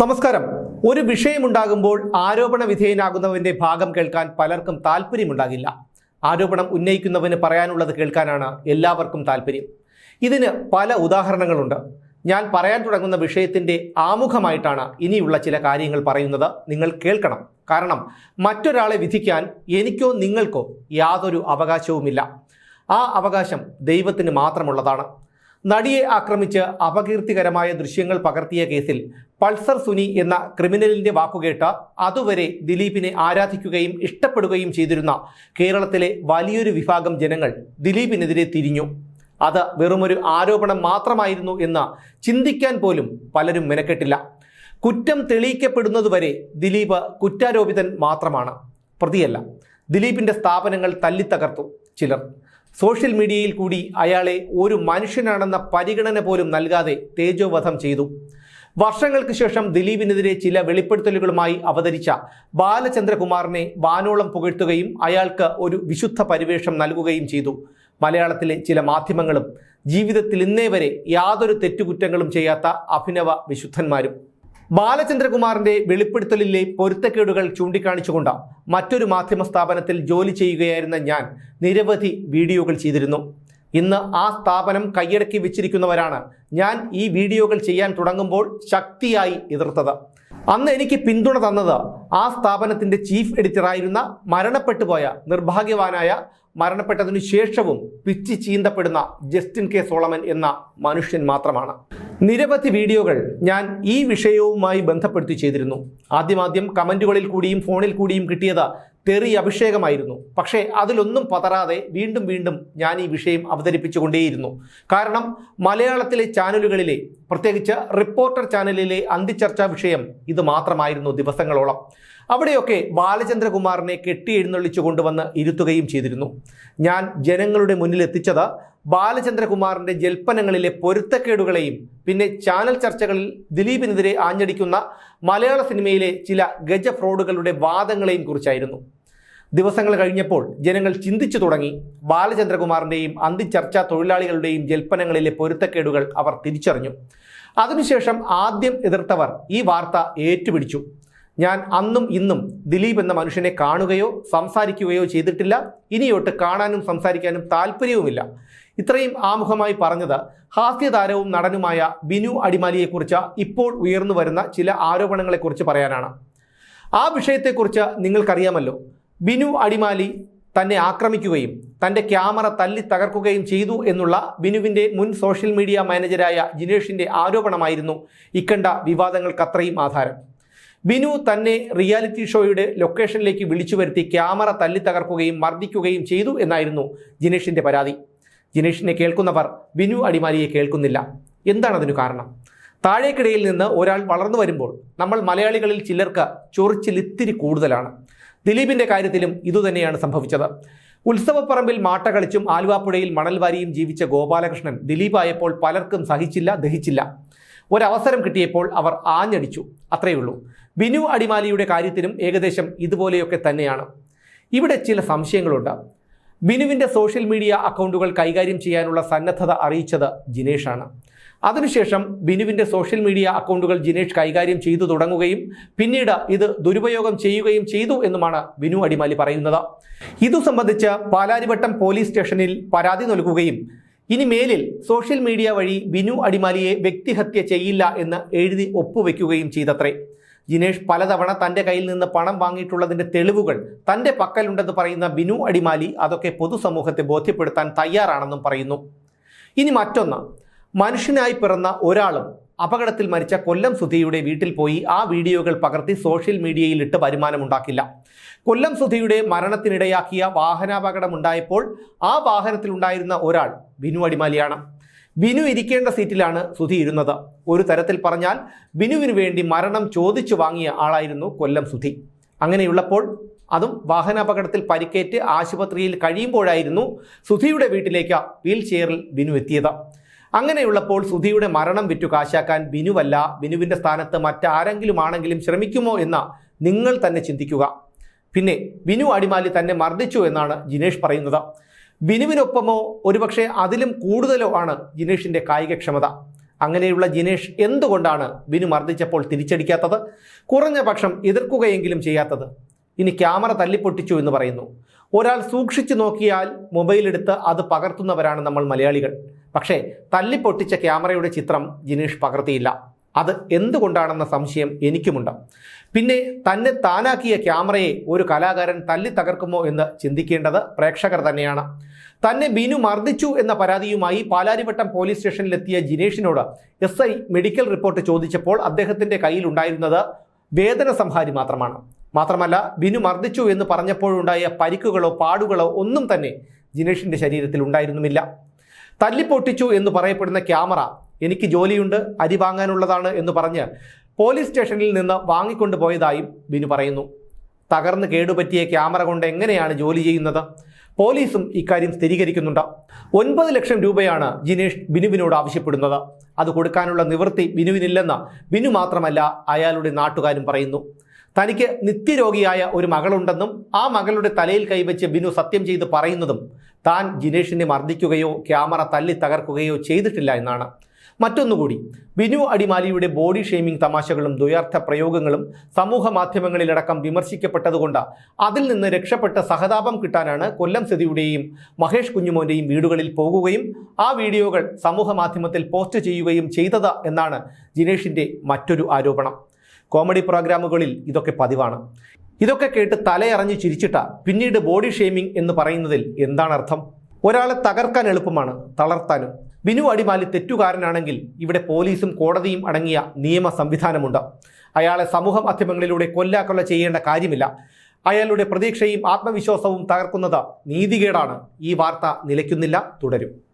നമസ്കാരം. ഒരു വിഷയമുണ്ടാകുമ്പോൾ ആരോപണ വിധേയനാകുന്നവന്റെ ഭാഗം കേൾക്കാൻ പലർക്കും താല്പര്യമുണ്ടാകില്ല ആരോപണം ഉന്നയിക്കുന്നവന് പറയാനുള്ളത് കേൾക്കാനാണ് എല്ലാവർക്കും താല്പര്യം ഇതിന് പല ഉദാഹരണങ്ങളുണ്ട്. ഞാൻ പറയാൻ തുടങ്ങുന്ന വിഷയത്തിന്റെ ആമുഖമായിട്ടാണ് ഇനിയുള്ള ചില കാര്യങ്ങൾ പറയുന്നത് നിങ്ങൾ കേൾക്കണം. കാരണം മറ്റൊരാളെ വിധിക്കാൻ എനിക്കോ നിങ്ങൾക്കോ യാതൊരു അവകാശവുമില്ല. ആ അവകാശം ദൈവത്തിന് മാത്രമുള്ളതാണ്. നടിയെ ആക്രമിച്ച് അപകീർത്തികരമായ ദൃശ്യങ്ങൾ പകർത്തിയ കേസിൽ പൾസർ സുനി എന്ന ക്രിമിനലിന്റെ വാക്കുകേട്ട് അതുവരെ ദിലീപിനെ ആരാധിക്കുകയും ഇഷ്ടപ്പെടുകയും ചെയ്തിരുന്ന കേരളത്തിലെ വലിയൊരു വിഭാഗം ജനങ്ങൾ ദിലീപിനെതിരെ തിരിഞ്ഞു. അത് വെറുമൊരു ആരോപണം മാത്രമായിരുന്നു എന്ന് ചിന്തിക്കാൻ പോലും പലരും മെനക്കെട്ടില്ല. കുറ്റം തെളിയിക്കപ്പെടുന്നതുവരെ ദിലീപ് കുറ്റാരോപിതൻ മാത്രമാണ്. പ്രതിയല്ല. ദിലീപിന്റെ സ്ഥാപനങ്ങൾ തല്ലിത്തകർത്തു ചിലർ. സോഷ്യൽ മീഡിയയിൽ കൂടി അയാളെ ഒരു മനുഷ്യനാണെന്ന പരിഗണന പോലും നൽകാതെ തേജോവധം ചെയ്തു. വർഷങ്ങൾക്ക് ശേഷം ദിലീപിനെതിരെ ചില വെളിപ്പെടുത്തലുകളുമായി അവതരിച്ച ബാലചന്ദ്രകുമാറിനെ വാനോളം പുകഴ്ത്തുകയും അയാൾക്ക് ഒരു വിശുദ്ധ പരിവേഷം നൽകുകയും ചെയ്തു. മലയാളത്തിലെ ചില മാധ്യമങ്ങളും ജീവിതത്തിൽ ഇന്നേ വരെ യാതൊരു തെറ്റുകുറ്റങ്ങളും ചെയ്യാത്ത അഭിനവ വിശുദ്ധന്മാരും. ബാലചന്ദ്രകുമാറിന്റെ വെളിപ്പെടുത്തലിലെ പൊരുത്തക്കേടുകൾ ചൂണ്ടിക്കാണിച്ചുകൊണ്ട് മറ്റൊരു മാധ്യമ സ്ഥാപനത്തിൽ ജോലി ചെയ്യുകയായിരുന്ന ഞാൻ നിരവധി വീഡിയോകൾ ചെയ്തിരുന്നു. ഇന്ന് ആ സ്ഥാപനം കൈയടക്കി വെച്ചിരിക്കുന്നവരാണ്. ഞാൻ ഈ വീഡിയോകൾ ചെയ്യാൻ തുടങ്ങുമ്പോൾ ശക്തിയായി എതിർത്തത്. അന്ന് എനിക്ക് പിന്തുണ തന്നത് ആ സ്ഥാപനത്തിന്റെ ചീഫ് എഡിറ്ററായിരുന്ന മരണപ്പെട്ടുപോയ നിർഭാഗ്യവാനായ മരണപ്പെട്ടതിനു ശേഷവും പിച്ചി ചീന്തപ്പെടുന്ന ജസ്റ്റിൻ കെ സോളമൻ എന്ന മനുഷ്യൻ മാത്രമാണ്. നിരവധി വീഡിയോകൾ ഞാൻ ഈ വിഷയവുമായി ബന്ധപ്പെടുത്തി ചെയ്തിരുന്നു. ആദ്യമാദ്യം കമന്റുകളിൽ കൂടിയും ഫോണിൽ കൂടിയും കിട്ടിയത് തെറി അഭിഷേകമായിരുന്നു. പക്ഷേ അതിലൊന്നും പതറാതെ വീണ്ടും വീണ്ടും ഞാൻ ഈ വിഷയം അവതരിപ്പിച്ചുകൊണ്ടേയിരുന്നു. കാരണം മലയാളത്തിലെ ചാനലുകളിലെ പ്രത്യേകിച്ച് റിപ്പോർട്ടർ ചാനലിലെ അന്തിച്ചർച്ചാ വിഷയം ഇത് മാത്രമായിരുന്നു ദിവസങ്ങളോളം. അവിടെയൊക്കെ ബാലചന്ദ്രകുമാറിനെ കെട്ടി എഴുന്നള്ളിച്ചു കൊണ്ടുവന്ന് ഇരുത്തുകയും ചെയ്തിരുന്നു. ഞാൻ ജനങ്ങളുടെ മുന്നിൽ എത്തിച്ചത് ബാലചന്ദ്രകുമാറിന്റെ ജൽപ്പനങ്ങളിലെ പൊരുത്തക്കേടുകളെയും പിന്നെ ചാനൽ ചർച്ചകളിൽ ദിലീപിനെതിരെ ആഞ്ഞടിക്കുന്ന മലയാള സിനിമയിലെ ചില ഗജ ഫ്രോഡുകളുടെ വാദങ്ങളെയും കുറിച്ചായിരുന്നു. ദിവസങ്ങൾ കഴിഞ്ഞപ്പോൾ ജനങ്ങൾ ചിന്തിച്ചു തുടങ്ങി. ബാലചന്ദ്രകുമാറിന്റെയും അന്തിച്ചർച്ചാ തൊഴിലാളികളുടെയും ജൽപ്പനങ്ങളിലെ പൊരുത്തക്കേടുകൾ അവർ തിരിച്ചറിഞ്ഞു. അതിനുശേഷം ആദ്യം എതിർത്തവർ ഈ വാർത്ത ഏറ്റുപിടിച്ചു. ഞാൻ അന്നും ഇന്നും ദിലീപ് എന്ന മനുഷ്യനെ കാണുകയോ സംസാരിക്കുകയോ ചെയ്തിട്ടില്ല. ഇനിയൊട്ട് കാണാനും സംസാരിക്കാനും താല്പര്യവുമില്ല. ഇത്രയും ആമുഖമായി പറഞ്ഞത് ഹാസ്യതാരവും നടനുമായ ബിനു അടിമാലിയെക്കുറിച്ച് ഇപ്പോൾ ഉയർന്നു വരുന്ന ചില ആരോപണങ്ങളെക്കുറിച്ച് പറയാനാണ്. ആ വിഷയത്തെക്കുറിച്ച് നിങ്ങൾക്കറിയാമല്ലോ. ബിനു അടിമാലി തന്നെ ആക്രമിക്കുകയും തന്റെ ക്യാമറ തല്ലി തകർക്കുകയും ചെയ്തു എന്നുള്ള ബിനുവിന്റെ മുൻ സോഷ്യൽ മീഡിയ മാനേജരായ ജിനേഷിന്റെ ആരോപണമായിരുന്നു ഇക്കണ്ട വിവാദങ്ങൾക്കത്രയും ആധാരം. ബിനു തന്നെ റിയാലിറ്റി ഷോയുടെ ലൊക്കേഷനിലേക്ക് വിളിച്ചു വരുത്തി ക്യാമറ തല്ലി തകർക്കുകയും മർദ്ദിക്കുകയും ചെയ്തു എന്നായിരുന്നു ജിനേഷിന്റെ പരാതി. ജിനേഷിനെ കേൾക്കുന്നവർ ബിനു അടിമാലിയെ കേൾക്കുന്നില്ല. എന്താണതിനു കാരണം? താഴേക്കിടയിൽ നിന്ന് ഒരാൾ വളർന്നു വരുമ്പോൾ നമ്മൾ മലയാളികളിൽ ചിലർക്ക് ചൊറിച്ചിലിത്തിരി കൂടുതലാണ്. ദിലീപിന്റെ കാര്യത്തിലും ഇതുതന്നെയാണ് സംഭവിച്ചത്. ഉത്സവപ്പറമ്പിൽ മാട്ട കളിച്ചും ആലുവാപ്പുഴയിൽ മണൽ വാരിയും ജീവിച്ച ഗോപാലകൃഷ്ണൻ ദിലീപായപ്പോൾ പലർക്കും സഹിച്ചില്ല ദഹിച്ചില്ല. ഒരവസരം കിട്ടിയപ്പോൾ അവർ ആഞ്ഞടിച്ചു. അത്രയുള്ളൂ ബിനു അടിമാലിയുടെ കാര്യത്തിലും ഏകദേശം ഇതുപോലെയൊക്കെ തന്നെയാണ്. ഇവിടെ ചില സംശയങ്ങളുണ്ട്. ബിനുവിന്റെ സോഷ്യൽ മീഡിയ അക്കൗണ്ടുകൾ കൈകാര്യം ചെയ്യാനുള്ള സന്നദ്ധത അറിയിച്ചത് ജിനേഷാണ്. അതിനുശേഷം ബിനുവിന്റെ സോഷ്യൽ മീഡിയ അക്കൗണ്ടുകൾ ജിനേഷ് കൈകാര്യം ചെയ്തു തുടങ്ങുകയും പിന്നീട് ഇത് ദുരുപയോഗം ചെയ്യുകയും ചെയ്തു എന്നുമാണ് ബിനു അടിമാലി പറയുന്നത്. ഇതു സംബന്ധിച്ച് പാലാരിവട്ടം പോലീസ് സ്റ്റേഷനിൽ പരാതി നൽകുകയും ഇനി മേലിൽ സോഷ്യൽ മീഡിയ വഴി ബിനു അടിമാലിയെ വ്യക്തിഹത്യ ചെയ്യില്ല എന്ന് എഴുതി ഒപ്പുവെക്കുകയും ചെയ്തത്രേ. ജിനേഷ് പലതവണ തന്റെ കയ്യിൽ നിന്ന് പണം വാങ്ങിയിട്ടുള്ളതിന്റെ തെളിവുകൾ തന്റെ പക്കലുണ്ടെന്ന് പറയുന്ന ബിനു അടിമാലി അതൊക്കെ പൊതുസമൂഹത്തെ ബോധ്യപ്പെടുത്താൻ തയ്യാറാണെന്നും പറയുന്നു. ഇനി മറ്റൊന്ന്. മനുഷ്യനായി പിറന്ന ഒരാളും അപകടത്തിൽ മരിച്ച കൊല്ലം സുധിയുടെ വീട്ടിൽ പോയി ആ വീഡിയോകൾ പകർത്തി സോഷ്യൽ മീഡിയയിൽ ഇട്ട് വരുമാനമുണ്ടാക്കില്ല. കൊല്ലം സുധിയുടെ മരണത്തിനിടയാക്കിയ വാഹനാപകടമുണ്ടായപ്പോൾ ആ വാഹനത്തിലുണ്ടായിരുന്ന ഒരാൾ ബിനു അടിമാലിയാണ്. ബിനു ഇരിക്കേണ്ട സീറ്റിലാണ് സുധി ഇരുന്നത്. ഒരു തരത്തിൽ പറഞ്ഞാൽ ബിനുവിന് വേണ്ടി മരണം ചോദിച്ചു വാങ്ങിയ ആളായിരുന്നു കൊല്ലം സുധി. അങ്ങനെയുള്ളപ്പോൾ അതും വാഹനാപകടത്തിൽ പരിക്കേറ്റ് ആശുപത്രിയിൽ കഴിയുമ്പോഴായിരുന്നു സുധിയുടെ വീട്ടിലേക്ക് വീൽ ചെയറിൽ ബിനു എത്തിയത്. അങ്ങനെയുള്ളപ്പോൾ സുധിയുടെ മരണം വിറ്റു കാശാക്കാൻ ബിനുവല്ല ബിനുവിന്റെ സ്ഥാനത്ത് മറ്റാരെങ്കിലും ആണെങ്കിലും ശ്രമിക്കുമോ എന്ന നിങ്ങൾ തന്നെ ചിന്തിക്കുക. പിന്നെ ബിനു അടിമാലി തന്നെ മർദ്ദിച്ചു എന്നാണ് ജിനേഷ് പറയുന്നത്. ബിനുവിനൊപ്പമോ ഒരുപക്ഷെ അതിലും കൂടുതലോ ആണ് ജിനേഷിന്റെ കായികക്ഷമത. അങ്ങനെയുള്ള ജിനേഷ് എന്തുകൊണ്ടാണ് ബിനു മർദ്ദിച്ചപ്പോൾ തിരിച്ചടിക്കാത്തത്? കുറഞ്ഞ പക്ഷം എതിർക്കുകയെങ്കിലും ചെയ്യാത്തത്. ഇനി ക്യാമറ തല്ലിപ്പൊട്ടിച്ചു എന്ന് പറയുന്നു. ഒരാൾ സൂക്ഷിച്ചു നോക്കിയാൽ മൊബൈലെടുത്ത് അത് പകർത്തുന്നവരാണ് നമ്മൾ മലയാളികൾ. പക്ഷേ തല്ലിപ്പൊട്ടിച്ച ക്യാമറയുടെ ചിത്രം ജിനീഷ് പകർത്തിയില്ല. അത് എന്തുകൊണ്ടാണെന്ന സംശയം എനിക്കുമുണ്ട്. പിന്നെ തന്നെ താനാക്കിയ ക്യാമറയെ ഒരു കലാകാരൻ തല്ലി തകർക്കുമോ എന്ന് ചിന്തിക്കേണ്ടത് പ്രേക്ഷകർ തന്നെയാണ്. തന്നെ ബിനു മർദ്ദിച്ചു എന്ന പരാതിയുമായി പാലാരിവട്ടം പോലീസ് സ്റ്റേഷനിലെത്തിയ ജിനേഷിനോട് എസ് ഐ മെഡിക്കൽ റിപ്പോർട്ട് ചോദിച്ചപ്പോൾ അദ്ദേഹത്തിന്റെ കയ്യിലുണ്ടായിരുന്നത് വേദന സംഹാരി മാത്രമാണ്. മാത്രമല്ല ബിനു മർദ്ദിച്ചു എന്ന് പറഞ്ഞപ്പോഴുണ്ടായ പരിക്കുകളോ പാടുകളോ ഒന്നും തന്നെ ജിനേഷിന്റെ ശരീരത്തിൽ ഉണ്ടായിരുന്നുമില്ല. തല്ലിപ്പൊട്ടിച്ചു എന്ന് പറയപ്പെടുന്ന ക്യാമറ എനിക്ക് ജോലിയുണ്ട് അരി വാങ്ങാനുള്ളതാണ് എന്ന് പറഞ്ഞ് പോലീസ് സ്റ്റേഷനിൽ നിന്ന് വാങ്ങിക്കൊണ്ടു പോയതായും ബിനു പറയുന്നു. തകർന്ന് കേടുപറ്റിയ ക്യാമറ കൊണ്ട് എങ്ങനെയാണ് ജോലി ചെയ്യുന്നത്? പോലീസും ഇക്കാര്യം സ്ഥിരീകരിക്കുന്നുണ്ട്. ഒൻപത് ലക്ഷം രൂപയാണ് ജിനേഷ് ബിനുവിനോട് ആവശ്യപ്പെടുന്നത്. അത് കൊടുക്കാനുള്ള നിവൃത്തി ബിനുവിനില്ലെന്ന് ബിനു മാത്രമല്ല അയാളുടെ നാട്ടുകാരും പറയുന്നു. തനിക്ക് നിത്യരോഗിയായ ഒരു മകളുണ്ടെന്നും ആ മകളുടെ തലയിൽ കൈവച്ച് ബിനു സത്യം ചെയ്ത് പറയുന്നതും താൻ ജിനേഷിനെ മർദ്ദിക്കുകയോ ക്യാമറ തല്ലി തകർക്കുകയോ ചെയ്തിട്ടില്ല എന്നാണ്. മറ്റൊന്നുകൂടി ബിനു അടിമാലിയുടെ ബോഡി ഷെയ്മിംഗ് തമാശകളും ദ്വയാർത്ഥ പ്രയോഗങ്ങളും സമൂഹ മാധ്യമങ്ങളിലടക്കം വിമർശിക്കപ്പെട്ടതുകൊണ്ട് അതിൽ നിന്ന് രക്ഷപ്പെട്ട സഹതാപം കിട്ടാനാണ് കൊല്ലം സ്ഥിതിയുടെയും മഹേഷ് കുഞ്ഞുമോന്റെയും വീടുകളിൽ പോകുകയും ആ വീഡിയോകൾ സമൂഹ മാധ്യമത്തിൽ പോസ്റ്റ് ചെയ്യുകയും ചെയ്തത് എന്നാണ് ജിനേഷിന്റെ മറ്റൊരു ആരോപണം. കോമഡി പ്രോഗ്രാമുകളിൽ ഇതൊക്കെ പതിവാണ്. ഇതൊക്കെ കേട്ട് തലയറഞ്ഞ് ചിരിച്ചിട്ട പിന്നീട് ബോഡി ഷെയ്മിംഗ് എന്ന് പറയുന്നതിൽ എന്താണ് അർത്ഥം? ഒരാളെ തകർക്കാൻ എളുപ്പമാണ് തളർത്താനും. ബിനു അടിമാലി തെറ്റുകാരനാണെങ്കിൽ ഇവിടെ പോലീസും കോടതിയും അടങ്ങിയ നിയമ സംവിധാനമുണ്ട്. അയാളെ സമൂഹ മാധ്യമങ്ങളിലൂടെ കൊല്ലാക്കൊല്ല ചെയ്യേണ്ട കാര്യമില്ല. അയാളുടെ പ്രതീക്ഷയും ആത്മവിശ്വാസവും തകർക്കുന്നത് നീതികേടാണ്. ഈ വാർത്ത നിലയ്ക്കുന്നില്ല തുടരും.